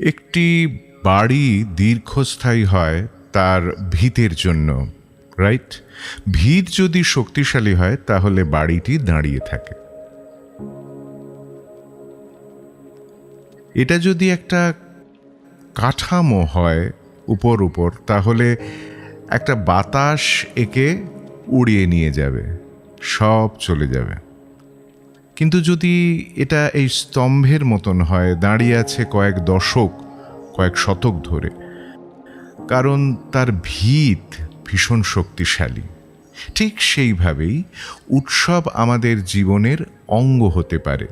একটি বাড়ি দীর্ঘস্থায়ী হয় তার ভিতের জন্য রাইট ভিত যদি শক্তিশালী হয়, তাহলে বাড়িটি দাঁড়িয়ে থাকে। এটা যদি একটা কাঠামো হয় উপর উপর, তাহলে একটা বাতাস একে উড়িয়ে নিয়ে যাবে, সব চলে যাবে। কিন্তু যদি এটা এই স্তম্ভের মতন হয়, দাঁড়িয়ে আছে কয়েক দশক, কয়েক শতক ধরে, কারণ তার ভিত ভীষণ শক্তিশালী। ঠিক সেইভাবেই উৎসব আমাদের জীবনের অঙ্গ হতে পারে।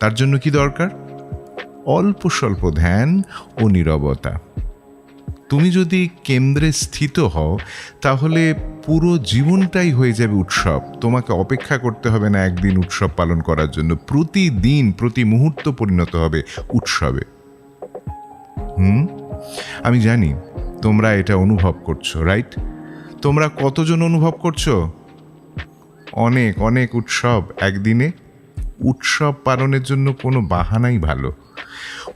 তার জন্য কি দরকার? অল্প স্বল্প ধ্যান ও নীরবতা। তুমি যদি কেন্দ্রে স্থিত হও, তাহলে পুরো জীবনটাই হয়ে যাবে উৎসব। তোমাকে অপেক্ষা করতে হবে না একদিন উৎসব পালন করার জন্য। প্রতিদিন, প্রতি মুহূর্ত পরিণত হবে উৎসবে। হুম? আমি জানি, তোমরা এটা অনুভব করছ, রাইট? তোমরা কতজন অনুভব করছ? অনেক অনেক উৎসব একদিনে। উৎসব পালনের জন্য কোনো বাহানাই ভালো।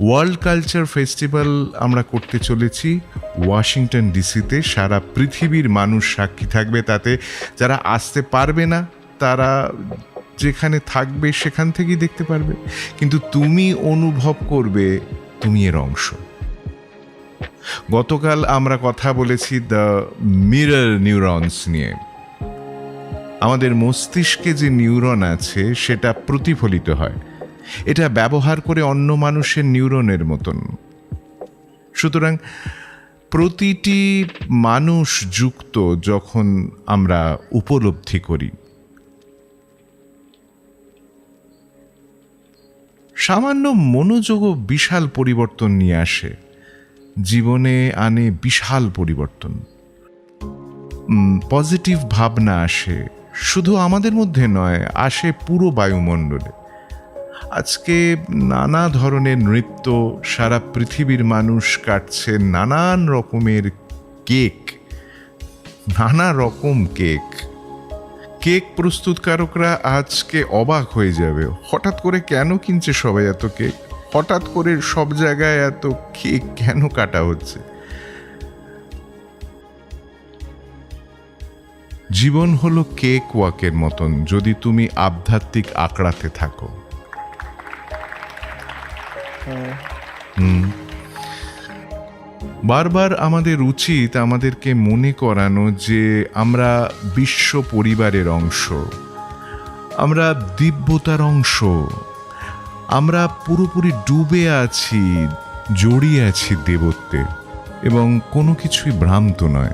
ওয়ার্ল্ড কালচার ফেস্টিভ্যাল আমরা করতে চলেছি। ওয়াশিংটন ডিসিতে সারা পৃথিবীর মানুষ সাক্ষী থাকবে তাতে। যারা আসতে পারবে না, তারা যেখানে থাকবে সেখান থেকেই দেখতে পারবে। কিন্তু তুমি অনুভব করবে তুমি এর অংশ। গতকাল আমরা কথা বলেছি দ্য মিরর নিউরনস নিয়ে। আমাদের মস্তিষ্কে যে নিউরন আছে, সেটা প্রতিফলিত হয়। এটা ব্যবহার করে অন্য মানুষের নিউরনের মতন। সুতরাং প্রতিটি মানুষ যুক্ত যখন আমরা উপলব্ধি করি, সামান্য মনোযোগও বিশাল পরিবর্তন নিয়ে আসে। জীবনে আনে বিশাল পরিবর্তন। পজিটিভ ভাবনা আসে। শুধু আমাদের মধ্যে নয়, আসে পুরো বায়ুমণ্ডলে। আজকে নানা ধরনের নৃত্য, সারা পৃথিবীর মানুষ কাটছে নানান রকমের কেক, নানা রকম কেক। কেক প্রস্তুতকারকরা আজকে অবাক হয়ে যাবে, হঠাৎ করে কেন কিনছে সবাই এত কেক? হঠাৎ করে সব জায়গায় এত কেক কেন কাটা হচ্ছে? জীবন হলো কেক ওয়াকের মতন যদি তুমি আধ্যাত্মিক আঁকড়াতে থাকো। বারবার আমাদের উচিত আমাদেরকে মনে করানো যে আমরা বিশ্ব পরিবারের অংশ। আমরা দিব্যতার অংশ। আমরা পুরোপুরি ডুবে আছি, জড়িয়ে আছি দেবত্বে এবং কোনো কিছুই ভ্রান্ত নয়।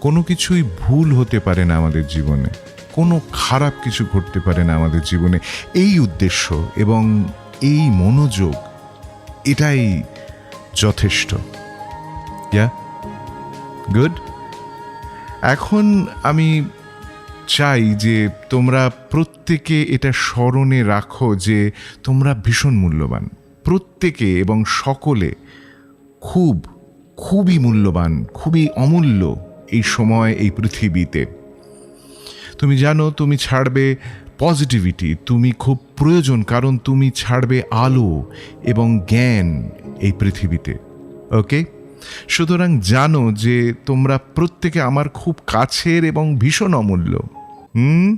কোনো কিছুই ভুল হতে পারে না আমাদের জীবনে। কোনো খারাপ কিছু ঘটতে পারে না আমাদের জীবনে। এই উদ্দেশ্য এবং এই মনোযোগ, এটাই যথেষ্ট। Yeah good? এখন আমি চাই যে তোমরা প্রত্যেকে এটা স্মরণে রাখো যে তোমরা ভীষণ মূল্যবান। প্রত্যেকে এবং সকলে খুব, খুবই মূল্যবান, খুবই অমূল্য এই সময়, এই পৃথিবীতে। তুমি জানো, তুমি ছাড়বে পজিটিভিটি তুমি খুব প্রয়োজন, কারণ তুমি ছাড়বে আলো এবং জ্ঞান এই পৃথিবীতে। ওকে? সুতরাং জানো যে তোমরা প্রত্যেকে আমার খুব কাছের এবং ভীষণ অমূল্য। হুম?